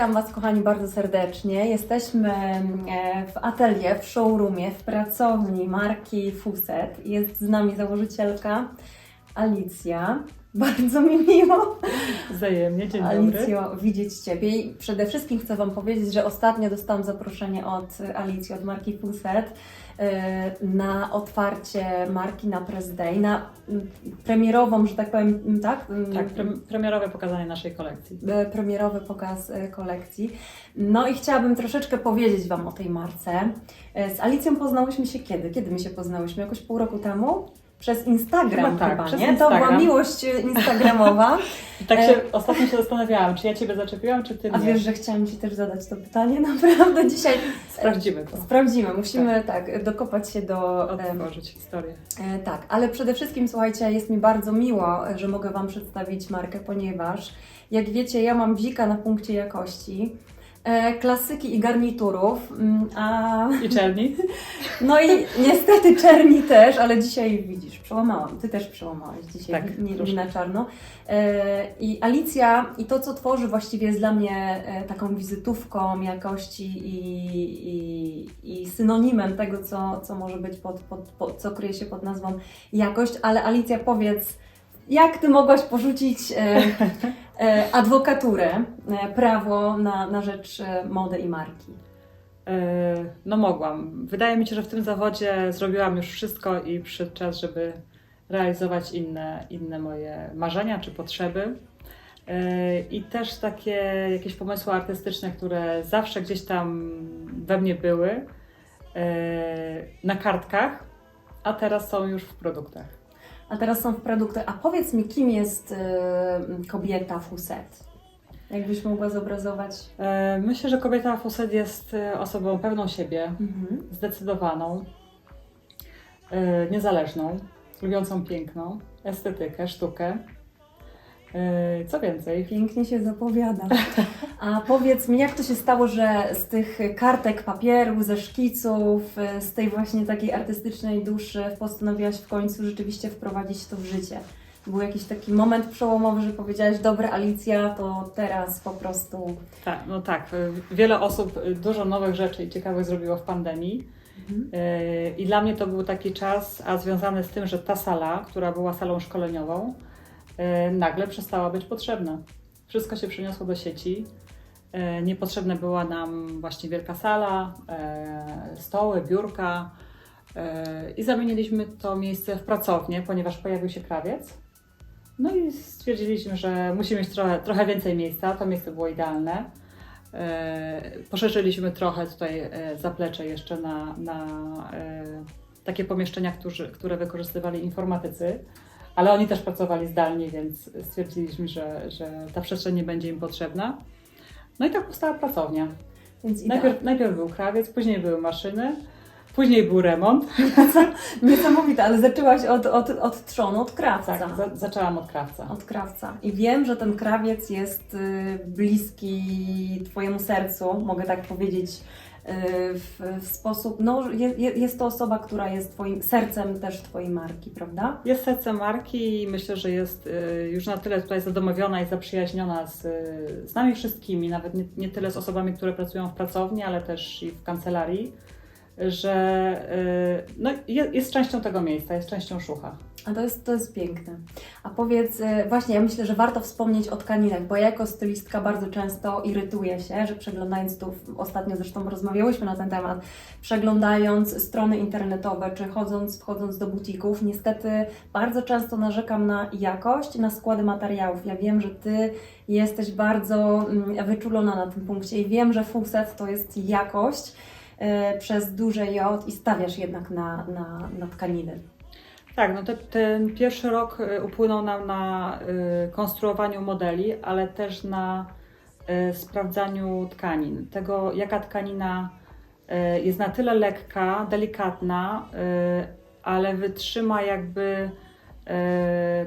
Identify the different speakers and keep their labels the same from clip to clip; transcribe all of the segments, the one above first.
Speaker 1: Witam Was, kochani, bardzo serdecznie. Jesteśmy e, w atelier, w showroomie, w pracowni marki Fuset. Jest z nami założycielka Alicja. Bardzo mi miło,
Speaker 2: Wzajemnie, dzień dobry.
Speaker 1: Alicjo, widzieć Ciebie. I przede wszystkim chcę Wam powiedzieć, że ostatnio dostałam zaproszenie od Alicji, od marki Fuset e, na otwarcie marki na Press Day, na mm, premierową, że tak powiem, mm, tak? Mm,
Speaker 2: Tak, pre premierowe pokazanie naszej kolekcji.
Speaker 1: e, premierowy pokaz e, kolekcji. No i chciałabym troszeczkę powiedzieć Wam o tej marce. E, Z Alicją poznałyśmy się kiedy? Kiedy my się poznałyśmy? Jakoś pół roku temu? Przez Instagram
Speaker 2: Chyba
Speaker 1: chyba,
Speaker 2: tak, przez
Speaker 1: nie? To była
Speaker 2: Instagram.
Speaker 1: miłość e, instagramowa.
Speaker 2: I tak
Speaker 1: E,
Speaker 2: się ostatnio się zastanawiałam, czy ja Ciebie zaczepiłam, czy Ty
Speaker 1: A
Speaker 2: mnie.
Speaker 1: wiesz, że chciałam Ci też zadać to pytanie, naprawdę dzisiaj
Speaker 2: Sprawdzimy to.
Speaker 1: sprawdzimy. Musimy tak, dokopać się do...
Speaker 2: Otworzyć historię.
Speaker 1: E, Tak, ale przede wszystkim słuchajcie, jest mi bardzo miło, że mogę Wam przedstawić markę, ponieważ jak wiecie, ja mam bzika na punkcie jakości, e, klasyki i garniturów, mm, a
Speaker 2: I czerni?
Speaker 1: no i niestety czerni też, ale dzisiaj widzisz, przełamałam, Ty też przełamałeś dzisiaj,
Speaker 2: Tak,
Speaker 1: nie, nie na czarno. E, I Alicja i to, co tworzy właściwie jest dla mnie e, taką wizytówką jakości i, i, i synonimem tego, co, co może być, pod, pod, pod, co kryje się pod nazwą jakość, ale Alicja powiedz, jak Ty mogłaś porzucić e, e, adwokaturę, e, prawo na, na rzecz e, mody i marki?
Speaker 2: E, No mogłam. Wydaje mi się, że w tym zawodzie zrobiłam już wszystko i przyszedł czas, żeby realizować inne, inne moje marzenia czy potrzeby. E, I też takie jakieś pomysły artystyczne, które zawsze gdzieś tam we mnie były e, na kartkach, a teraz są już w produktach.
Speaker 1: A teraz są w produktach. A powiedz mi, kim jest e, kobieta Fuset? Jakbyś mogła zobrazować?
Speaker 2: E, Myślę, że kobieta Fuset jest e, osobą pewną siebie,
Speaker 1: Mhm.
Speaker 2: zdecydowaną, e, niezależną, lubiącą piękną, estetykę, sztukę. E, Co więcej,
Speaker 1: Pięknie się zapowiada. A powiedz mi, jak to się stało, że z tych kartek papieru, ze szkiców, e, z tej właśnie takiej artystycznej duszy postanowiłaś w końcu rzeczywiście wprowadzić to w życie? Był jakiś taki moment przełomowy, że powiedziałaś, dobra Alicja, to teraz po prostu...
Speaker 2: tak, no tak, e, wiele osób e, dużo nowych rzeczy i ciekawych zrobiło w pandemii.
Speaker 1: Mhm.
Speaker 2: I dla mnie to był taki czas, a związany z tym, że ta sala, która była salą szkoleniową, nagle przestała być potrzebna. Wszystko się przeniosło do sieci. E, Niepotrzebna była nam właśnie wielka sala, e, stoły, biurka e, i zamieniliśmy to miejsce w pracownię, ponieważ pojawił się krawiec. No i stwierdziliśmy, że musimy mieć trochę, trochę więcej miejsca. To miejsce było idealne. E, Poszerzyliśmy trochę tutaj e, zaplecze jeszcze na, na e, takie pomieszczenia, które wykorzystywali informatycy, ale oni też pracowali zdalnie, więc stwierdziliśmy, że, że ta przestrzeń nie będzie im potrzebna. No i tak powstała pracownia.
Speaker 1: Więc.
Speaker 2: Najpierw, najpierw był krawiec, później były maszyny, później był remont.
Speaker 1: Niesamowite, ale zaczęłaś od, od, od trzonu, od krawca.
Speaker 2: Tak, za, zaczęłam od krawca.
Speaker 1: Od krawca. I wiem, że ten krawiec jest y, bliski Twojemu sercu, mogę tak powiedzieć, w, w sposób. No, je, je- jest to osoba, która jest Twoim sercem też Twojej marki, prawda?
Speaker 2: Jest serce marki i myślę, że jest y, już na tyle tutaj zadomowiona i zaprzyjaźniona z, y, z nami wszystkimi, nawet nie, nie tyle z osobami, które pracują w pracowni, ale też i w kancelarii, że y, no, je- jest częścią tego miejsca, jest częścią szucha.
Speaker 1: A to jest, to jest piękne. A powiedz, y, właśnie, ja myślę, że warto wspomnieć o tkaninach, bo ja jako stylistka bardzo często irytuję się, że przeglądając tu, ostatnio zresztą rozmawiałyśmy na ten temat, przeglądając strony internetowe, czy chodząc, wchodząc do butików, niestety bardzo często narzekam na jakość, na składy materiałów. Ja wiem, że Ty jesteś bardzo mm, wyczulona na tym punkcie i wiem, że Fuset to jest jakość przez duże J i stawiasz jednak na, na, na tkaniny.
Speaker 2: Tak, no te, ten pierwszy rok y, upłynął nam na y, konstruowaniu modeli, ale też na y, sprawdzaniu tkanin. Tego, jaka tkanina y, jest na tyle lekka, delikatna, y, ale wytrzyma jakby e,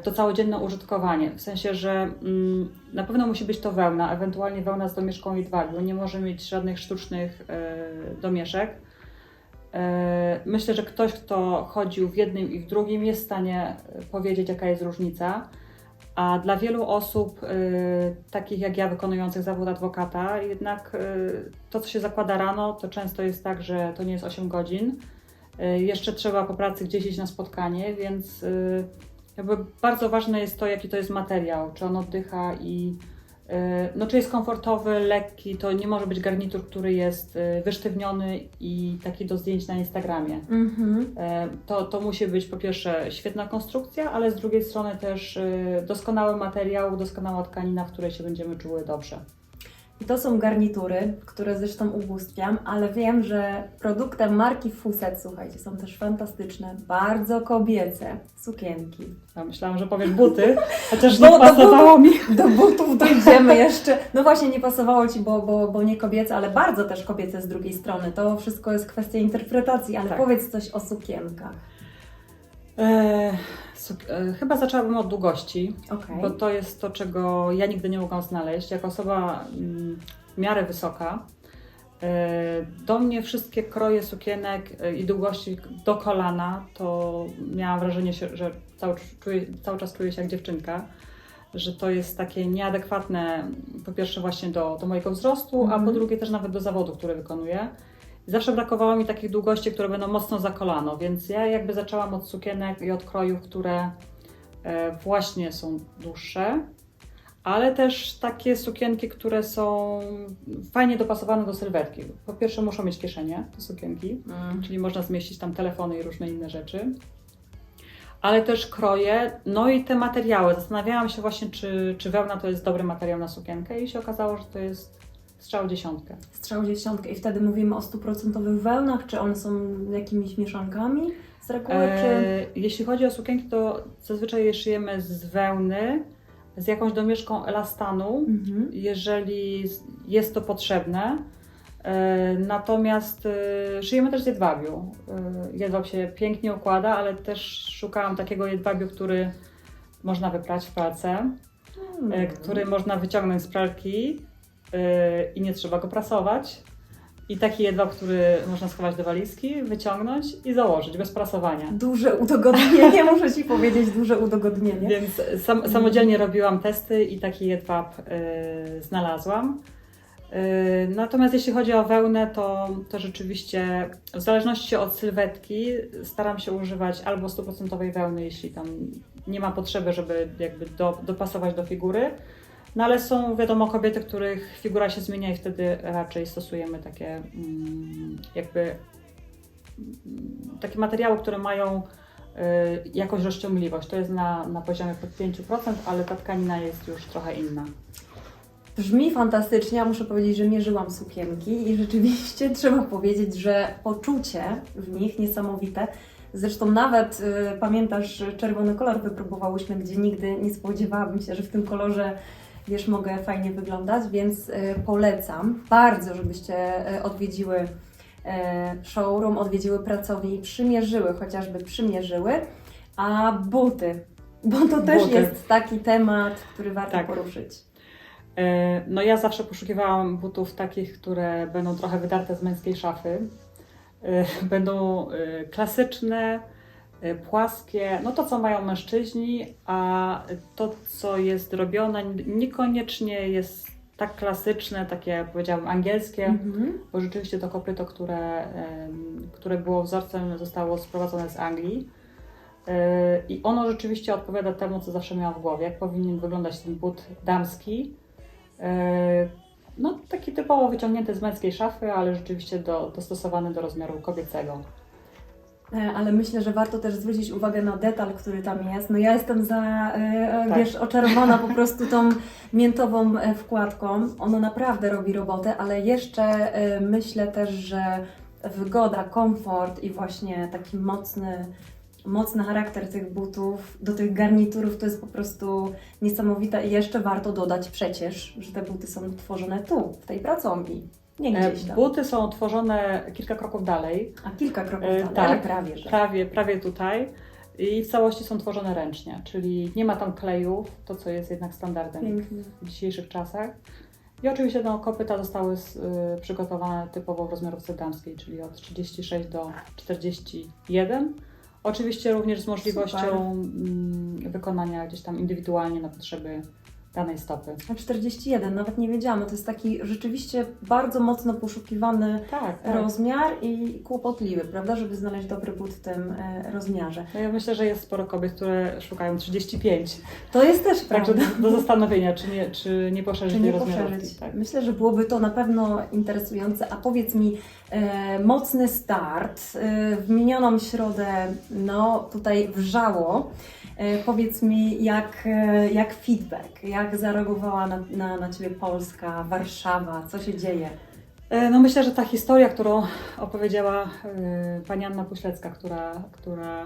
Speaker 2: to całodzienne użytkowanie. W sensie, że mm, na pewno musi być to wełna, ewentualnie wełna z domieszką jedwabiu. Nie może mieć żadnych sztucznych e, domieszek. E, Myślę, że ktoś, kto chodził w jednym i w drugim, jest w stanie e, powiedzieć, jaka jest różnica. A dla wielu osób, takich jak ja, wykonujących zawód adwokata, jednak to, co się zakłada rano, to często jest tak, że to nie jest 8 godzin. Jeszcze trzeba po pracy gdzieś iść na spotkanie, więc jakby bardzo ważne jest to, jaki to jest materiał, czy on oddycha i y, no, czy jest komfortowy, lekki. To nie może być garnitur, który jest y, wysztywniony i taki do zdjęć na Instagramie.
Speaker 1: Mhm.
Speaker 2: E, To, to musi być po pierwsze świetna konstrukcja, ale z drugiej strony też doskonały materiał, doskonała tkanina, w której się będziemy czuły dobrze.
Speaker 1: I to są garnitury, które zresztą ubóstwiam, ale wiem, że produktem marki Fuset, słuchajcie, są też fantastyczne, bardzo kobiece sukienki.
Speaker 2: Ja myślałam, że powiesz buty, chociaż nie pasowało mi.
Speaker 1: Do butów dojdziemy jeszcze. No właśnie, nie pasowało Ci, bo, bo, bo nie kobiece, ale bardzo też kobiece z drugiej strony. To wszystko jest kwestia interpretacji, ale
Speaker 2: Tak.
Speaker 1: powiedz coś o sukienkach.
Speaker 2: E, e, chyba zaczęłabym od długości,
Speaker 1: Okej.
Speaker 2: bo to jest to, czego ja nigdy nie mogłam znaleźć. Jako osoba mm, w miarę wysoka, e, do mnie wszystkie kroje sukienek i długości do kolana, to miałam wrażenie, że cały, czuję, cały czas czuję się jak dziewczynka. Że to jest takie nieadekwatne, po pierwsze, właśnie do, do mojego wzrostu, a
Speaker 1: Mhm.
Speaker 2: po drugie też nawet do zawodu, który wykonuję. Zawsze brakowało mi takich długości, które będą mocno za kolano, więc ja jakby zaczęłam od sukienek i od krojów, które e, właśnie są dłuższe, ale też takie sukienki, które są fajnie dopasowane do sylwetki. Po pierwsze muszą mieć kieszenie, te sukienki,
Speaker 1: Mm.
Speaker 2: czyli można zmieścić tam telefony i różne inne rzeczy. Ale też kroje, no i te materiały. Zastanawiałam się właśnie, czy, czy wełna to jest dobry materiał na sukienkę i się okazało, że to jest strzał dziesiątkę.
Speaker 1: Strzał dziesiątkę i wtedy mówimy o stuprocentowych wełnach, czy one są jakimiś mieszankami z reguły, czy...
Speaker 2: E, jeśli chodzi o sukienki, to zazwyczaj je szyjemy z wełny, z jakąś domieszką elastanu,
Speaker 1: Mhm.
Speaker 2: jeżeli jest to potrzebne. E, Natomiast e, szyjemy też z jedwabiu. Jedwab się pięknie układa, ale też szukałam takiego jedwabiu, który można wyprać w pralce, e,
Speaker 1: Mm.
Speaker 2: który można wyciągnąć z pralki i nie trzeba go prasować. I taki jedwab, który można schować do walizki, wyciągnąć i założyć bez prasowania.
Speaker 1: Duże udogodnienie, muszę Ci powiedzieć, duże udogodnienie.
Speaker 2: Więc sam, samodzielnie robiłam testy i taki jedwab y, znalazłam. Y, natomiast jeśli chodzi o wełnę, to, to rzeczywiście w zależności od sylwetki staram się używać albo 100% wełny, jeśli tam nie ma potrzeby, żeby jakby do, dopasować do figury. No ale są wiadomo kobiety, których figura się zmienia i wtedy raczej stosujemy takie mm, jakby mm, takie materiały, które mają y, jakąś rozciągliwość. To jest na, na poziomie pod 5%, ale ta tkanina jest już trochę inna.
Speaker 1: Brzmi fantastycznie, a muszę powiedzieć, że mierzyłam sukienki i rzeczywiście trzeba powiedzieć, że poczucie w nich niesamowite. Zresztą nawet y, pamiętasz, czerwony kolor wypróbowałyśmy, gdzie nigdy nie spodziewałabym się, że w tym kolorze, wiesz, mogę fajnie wyglądać, więc y, polecam bardzo, żebyście y, odwiedziły y, showroom, odwiedziły pracownię i przymierzyły, chociażby przymierzyły, a buty, bo to też
Speaker 2: Buty.
Speaker 1: jest taki temat, który warto
Speaker 2: Tak.
Speaker 1: poruszyć.
Speaker 2: E, No ja zawsze poszukiwałam butów takich, które będą trochę wydarte z męskiej szafy. E, Będą e, klasyczne, płaskie, no to co mają mężczyźni, a to co jest robione niekoniecznie jest tak klasyczne, takie jak powiedziałam angielskie,
Speaker 1: Mhm.
Speaker 2: bo rzeczywiście to kopyto, które, które było wzorcem, zostało sprowadzone z Anglii. E, I ono rzeczywiście odpowiada temu, co zawsze miałam w głowie, jak powinien wyglądać ten but damski. E, No, taki typowo wyciągnięty z męskiej szafy, ale rzeczywiście do, dostosowany do rozmiaru kobiecego.
Speaker 1: E, Ale myślę, że warto też zwrócić uwagę na detal, który tam jest. No ja jestem za, e, e,
Speaker 2: Tak.
Speaker 1: wiesz, oczarowana po prostu tą miętową wkładką. Ono naprawdę robi robotę, ale jeszcze myślę też, że wygoda, komfort i właśnie taki mocny, mocny charakter tych butów, do tych garniturów to jest po prostu niesamowite i jeszcze warto dodać przecież, że te buty są tworzone tu, w tej pracowni. Nie
Speaker 2: E,
Speaker 1: gdzieś tam.
Speaker 2: Buty są tworzone kilka kroków dalej,
Speaker 1: A kilka kroków
Speaker 2: E,
Speaker 1: dalej,
Speaker 2: tak.
Speaker 1: ale prawie, że.
Speaker 2: prawie, prawie tutaj. I w całości są tworzone ręcznie, czyli nie ma tam klejów, to co jest jednak standardem
Speaker 1: Pięknie.
Speaker 2: w dzisiejszych czasach. I oczywiście no, kopyta zostały s- y, przygotowane typowo w rozmiarówce damskiej, czyli od 36 do 41. Oczywiście również z możliwością mm, wykonania gdzieś tam indywidualnie na potrzeby danej stopy.
Speaker 1: A 41, nawet nie wiedziałam. To jest taki rzeczywiście bardzo mocno poszukiwany
Speaker 2: Tak, tak.
Speaker 1: rozmiar i kłopotliwy, prawda, żeby znaleźć dobry but w tym e, rozmiarze.
Speaker 2: No ja myślę, że jest sporo kobiet, które szukają 35.
Speaker 1: To jest też
Speaker 2: Także
Speaker 1: prawda.
Speaker 2: do, do zastanowienia, czy nie, czy nie poszerzyć
Speaker 1: Czy nie poszerzyć?
Speaker 2: Tak.
Speaker 1: Myślę, że byłoby to na pewno interesujące. A powiedz mi, e, mocny start e, w minioną środę, no tutaj wrzało. E, powiedz mi, jak, e, jak feedback, jak zareagowała na, na, na Ciebie Polska, Warszawa, co się dzieje?
Speaker 2: E, No myślę, że ta historia, którą opowiedziała e, pani Anna Puślecka, która, która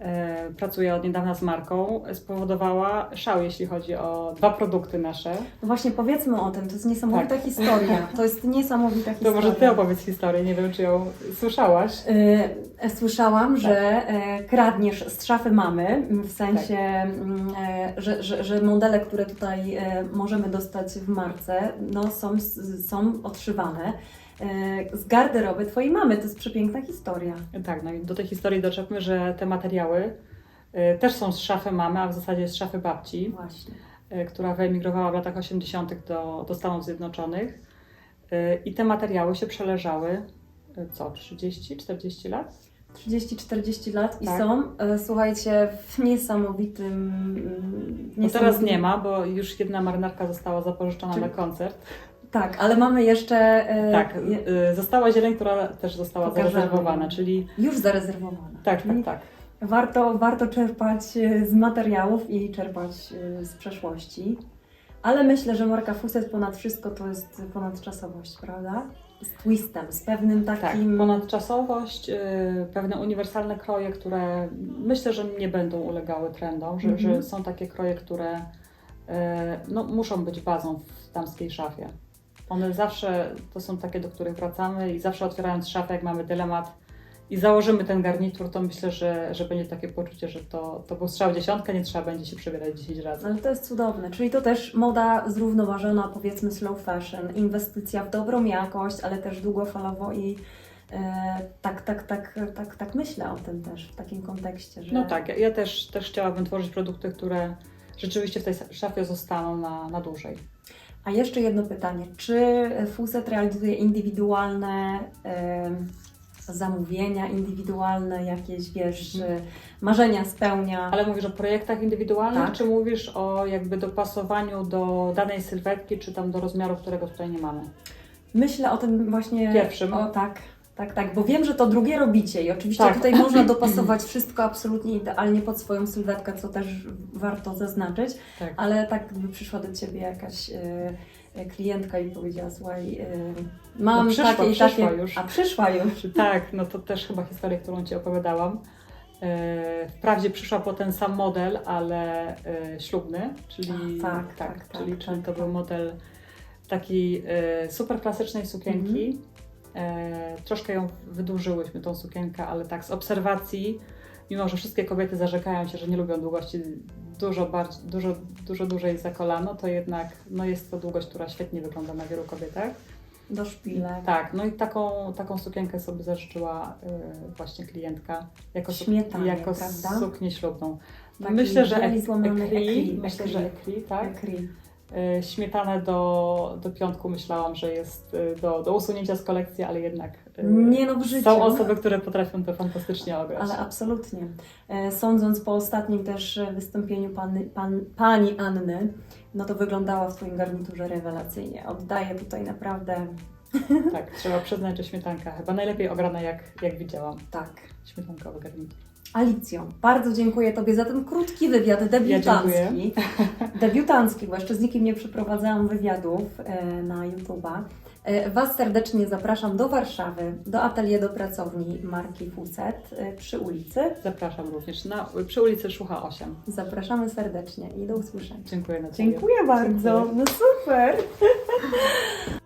Speaker 2: e, pracuje od niedawna z marką, spowodowała szał, jeśli chodzi o dwa produkty nasze.
Speaker 1: No właśnie powiedzmy o tym, to jest niesamowita
Speaker 2: Tak.
Speaker 1: historia. To jest niesamowita
Speaker 2: To
Speaker 1: historia.
Speaker 2: może Ty opowiedz historię, nie wiem, czy ją słyszałaś.
Speaker 1: E, Słyszałam, że e, kradniesz z szafy mamy, w sensie, e, że, że, że modele, które tutaj e, możemy dostać w marce, no, są, są odszywane e, z garderoby Twojej mamy. To jest przepiękna historia.
Speaker 2: Tak, no i do tej historii doczepmy, że te materiały e, też są z szafy mamy, a w zasadzie z szafy babci.
Speaker 1: Właśnie.
Speaker 2: e, która wyemigrowała w latach 80. do, do Stanów Zjednoczonych. E, I te materiały się przeleżały, e, co, 30-40 lat?
Speaker 1: 30-40 lat i
Speaker 2: Tak.
Speaker 1: są, e, słuchajcie, w niesamowitym...
Speaker 2: No teraz
Speaker 1: niesamowitym-
Speaker 2: nie ma, bo już jedna marynarka została zapożyczona
Speaker 1: Czyli-
Speaker 2: na koncert.
Speaker 1: Tak, ale mamy jeszcze... e,
Speaker 2: Tak,
Speaker 1: je-
Speaker 2: e, została zieleń, która też została
Speaker 1: Pokażemy.
Speaker 2: zarezerwowana, czyli
Speaker 1: Już zarezerwowana.
Speaker 2: tak, tak, tak.
Speaker 1: Warto, warto czerpać e, z materiałów i czerpać z przeszłości. Ale myślę, że marka Fuset ponad wszystko to jest ponadczasowość, prawda? Z twistem, z pewnym
Speaker 2: Tak,
Speaker 1: takim.
Speaker 2: ponadczasowość, y, pewne uniwersalne kroje, które myślę, że nie będą ulegały trendom, że,
Speaker 1: Mhm.
Speaker 2: że są takie kroje, które no, muszą być bazą w damskiej szafie. One zawsze to są takie, do których wracamy i zawsze otwierając szafę, jak mamy dylemat i założymy ten garnitur, to myślę, że, że będzie takie poczucie, że to, to był strzał w dziesiątkę, nie trzeba będzie się przebierać 10 razy.
Speaker 1: Ale to jest cudowne. Czyli to też moda zrównoważona, powiedzmy slow fashion, inwestycja w dobrą jakość, ale też długofalowo i e, tak, tak, tak, tak, tak myślę o tym też w takim kontekście, że
Speaker 2: No tak, ja, ja też, też chciałabym tworzyć produkty, które rzeczywiście w tej szafie zostaną na, na dłużej.
Speaker 1: A jeszcze jedno pytanie. Czy Fuset realizuje indywidualne em, zamówienia, indywidualne jakieś, wiesz,
Speaker 2: Mhm.
Speaker 1: y, marzenia spełnia?
Speaker 2: Ale mówisz o projektach indywidualnych,
Speaker 1: Tak.
Speaker 2: czy mówisz o jakby dopasowaniu do danej sylwetki, czy tam do rozmiaru, którego tutaj nie mamy?
Speaker 1: Myślę o tym właśnie...
Speaker 2: Pierwszym.
Speaker 1: O tak, tak, tak, bo wiem, że to drugie robicie i oczywiście
Speaker 2: Tak.
Speaker 1: tutaj można dopasować wszystko absolutnie idealnie pod swoją sylwetkę, co też warto zaznaczyć,
Speaker 2: Tak.
Speaker 1: ale tak gdyby przyszła do Ciebie jakaś... y, klientka i powiedziała, słuchaj, y, mam
Speaker 2: No przyszła,
Speaker 1: takie i takie...
Speaker 2: już.
Speaker 1: A przyszła już.
Speaker 2: Tak, no to też chyba historia, którą Ci opowiadałam. E, Wprawdzie przyszła po ten sam model, ale ślubny, czyli,
Speaker 1: A, tak, tak,
Speaker 2: czyli,
Speaker 1: tak,
Speaker 2: czyli
Speaker 1: tak,
Speaker 2: to
Speaker 1: tak.
Speaker 2: był model takiej super klasycznej sukienki.
Speaker 1: Mhm.
Speaker 2: E, troszkę ją wydłużyłyśmy, tą sukienkę, ale tak z obserwacji, mimo że wszystkie kobiety zarzekają się, że nie lubią długości dużo, bardziej, dużo, dużo dłużej za kolano, to jednak no jest to długość, która świetnie wygląda na wielu kobietach.
Speaker 1: Do szpilek.
Speaker 2: Tak, no i taką, taką sukienkę sobie zażyczyła y, właśnie klientka jako,
Speaker 1: Śmietanie,
Speaker 2: jako
Speaker 1: prawda?
Speaker 2: suknię ślubną.
Speaker 1: Taki
Speaker 2: myślę, że ek- ekri,
Speaker 1: ekri,
Speaker 2: myślę, że ekri, tak.
Speaker 1: Ekri.
Speaker 2: Y, śmietanę do, do piątku myślałam, że jest y, do, do usunięcia z kolekcji, ale jednak y,
Speaker 1: Nie no, w życiu.
Speaker 2: są osoby, które potrafią to fantastycznie ograć.
Speaker 1: Ale absolutnie. E, Sądząc po ostatnim też e, wystąpieniu pani, pan, pani Anny, no to wyglądała w Twoim garniturze rewelacyjnie. Oddaję tutaj naprawdę
Speaker 2: Tak, trzeba przyznać, że śmietanka chyba najlepiej ograna jak, jak widziałam.
Speaker 1: tak.
Speaker 2: Śmietankowy garnitur.
Speaker 1: Alicjo, bardzo dziękuję Tobie za ten krótki wywiad debiutancki. debiutancki, bo jeszcze z nikim nie przeprowadzałam wywiadów e, na YouTube'a. E, Was serdecznie zapraszam do Warszawy, do atelier do pracowni marki Fuset e, przy ulicy.
Speaker 2: Zapraszam również na, przy ulicy Szucha 8.
Speaker 1: Zapraszamy serdecznie i do usłyszenia.
Speaker 2: Dziękuję na.
Speaker 1: Dziękuję bardzo.
Speaker 2: Dziękuję.
Speaker 1: No super.